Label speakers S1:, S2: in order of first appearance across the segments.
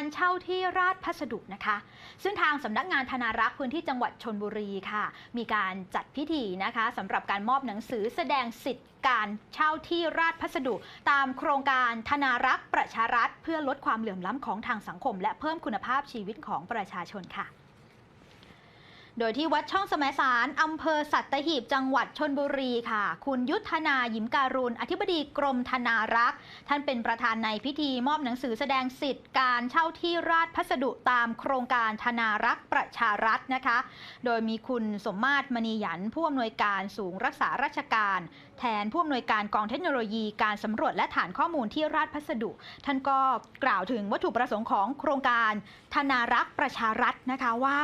S1: การเช่าที่ราชพัสดุนะคะ ซึ่งทางสำนักงานธนารักษ์พื้นที่จังหวัดชนบุรีค่ะ มีการจัดพิธีนะคะสำหรับการมอบหนังสือแสดงสิทธิ์การเช่าที่ราชพัสดุ ตามโครงการธนารักษ์ประชารัฐ เพื่อลดความเหลื่อมล้ำของทางสังคม และเพิ่มคุณภาพชีวิตของประชาชนค่ะ โดยที่วัดช่องสมสารอำเภอสัตหีบจังหวัดชนบุรีค่ะ คุณยุทธนายิมการุณอธิบดีกรมธนารักษ์ ท่านเป็นประธานในพิธีมอบหนังสือแสดงสิทธิ์การเช่าที่ราชพัสดุตามโครงการธนารักษ์ประชารัฐนะคะ โดยมีคุณสมมาตรมณีหยันผู้อำนวยการศูนย์รักษาราชการ แทนผู้อำนวยการกองเทคโนโลยีการสำรวจและฐานข้อมูลที่ราชพัสดุ ท่านก็กล่าวถึงวัตถุประสงค์ของโครงการธนารักษ์ประชารัฐนะคะว่า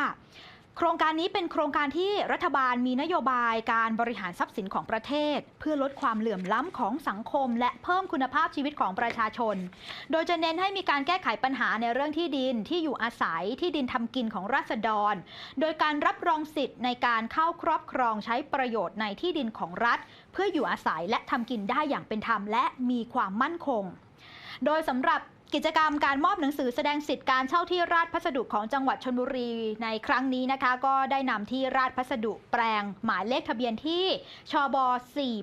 S1: โครงการนี้เป็นโครงการที่รัฐบาลมีนโยบายการบริหารทรัพย์สินของประเทศ เพื่อลดความเหลื่อมล้ำของสังคม และเพิ่มคุณภาพชีวิตของประชาชน โดยจะเน้นให้มีการแก้ไขปัญหาในเรื่องที่ดินที่อยู่อาศัยที่ดินทำกินของราษฎร โดยการรับรองสิทธิ์ในการเข้าครอบครองใช้ประโยชน์ในที่ดินของรัฐ เพื่ออยู่อาศัยและทำกินได้อย่างเป็นธรรมและมีความมั่นคง โดยสำหรับ กิจกรรมการมอบหนังสือแสดงสิทธิ์การเช่าที่ราชพัสดุของจังหวัดชนบุรีในครั้งนี้นะคะ ก็ได้นำที่ราชพัสดุแปลง หมายเลขทะเบียนที่ชบ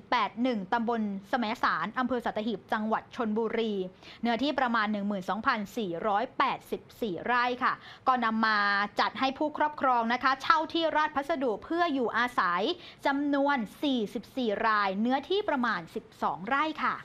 S1: 481 ตำบลสมสารอำเภอสัตหีบจังหวัดชนบุรี เนื้อที่ประมาณ 12,484 ไร่ค่ะ ก็นำมาจัดให้ผู้ครอบครองนะคะ เช่าที่ราชพัสดุเพื่ออยู่อาศัยจำนวน 44 ราย เนื้อที่ประมาณ 12 ไร่ค่ะ